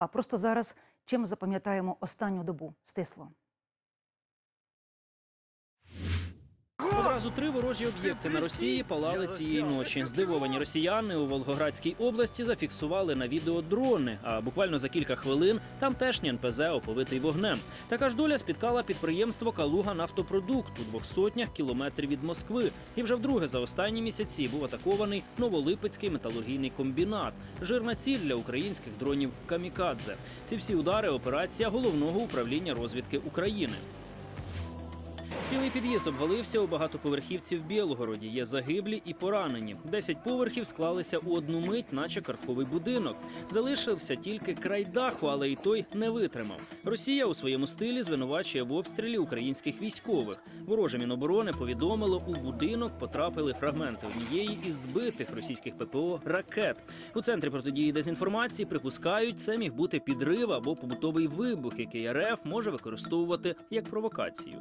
А просто зараз чим запам'ятаємо останню добу стисло. Одразу три ворожі об'єкти на Росії палали цієї ночі. Здивовані росіяни у Волгоградській області зафіксували на відео дрони. А буквально за кілька хвилин тамтешній НПЗ оповитий вогнем. Така ж доля спіткала підприємство Калуга Нафтопродукт у двох сотнях кілометрів від Москви. І вже вдруге за останні місяці був атакований Новолипецький металургійний комбінат. Жирна ціль для українських дронів Камікадзе. Ці всі удари операція головного управління розвідки України. Цілий під'їзд обвалився у багатоповерхівці в Білгороді. Є загиблі і поранені. Десять поверхів склалися у одну мить, наче картковий будинок. Залишився тільки край даху, але і той не витримав. Росія у своєму стилі звинувачує в обстрілі українських військових. Вороже міноборони повідомило, у будинок потрапили фрагменти однієї із збитих російських ППО ракет. У центрі протидії дезінформації припускають, це міг бути підрив або побутовий вибух, який РФ може використовувати як провокацію.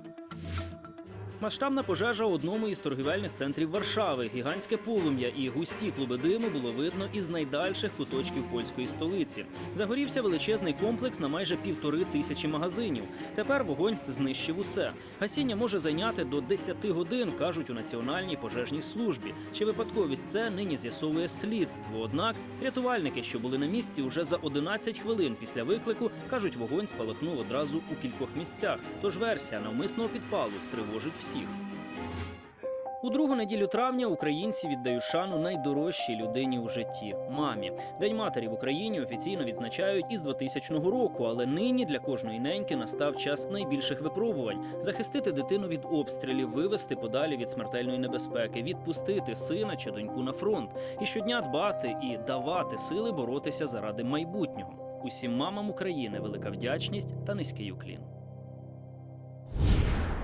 Масштабна пожежа у одному із торгівельних центрів Варшави. Гігантське полум'я і густі клуби диму було видно із найдальших куточків польської столиці. Загорівся величезний комплекс на майже півтори тисячі магазинів. Тепер вогонь знищив усе. Гасіння може зайняти до 10 годин, кажуть у національній пожежній службі. Чи випадковість це нині з'ясовує слідство? Однак рятувальники, що були на місці, уже за 11 хвилин після виклику кажуть, вогонь спалахнув одразу у кількох місцях. Тож версія навмисного підпалу тривожить всіх. У другу неділю травня українці віддають шану найдорожчій людині у житті мамі. День матері в Україні офіційно відзначають із 2000 року, але нині для кожної неньки настав час найбільших випробувань: захистити дитину від обстрілів, вивести подалі від смертельної небезпеки, відпустити сина чи доньку на фронт і щодня дбати і давати сили боротися заради майбутнього. Усім мамам України велика вдячність та низький уклін.